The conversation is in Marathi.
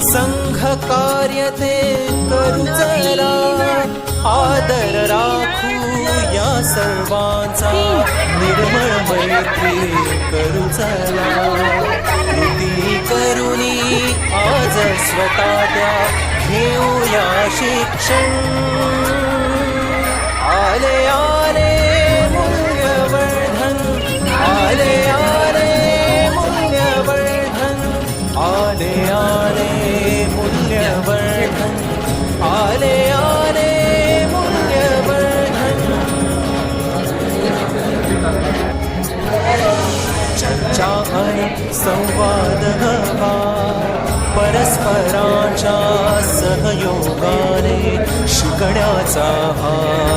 संघ कार्य ते करूचला आदर राखू या सर्वांचा. निर्मळ मैत्री करूचला कृती करुणी आज स्वतः घेऊया शिक्षण. आले आले मूल्यवर्धन. आले आले मूल्यवर्धन. चर्चा आणि संवाद हवा. परस्पराच्या सहयोगाने शिकण्याचा हा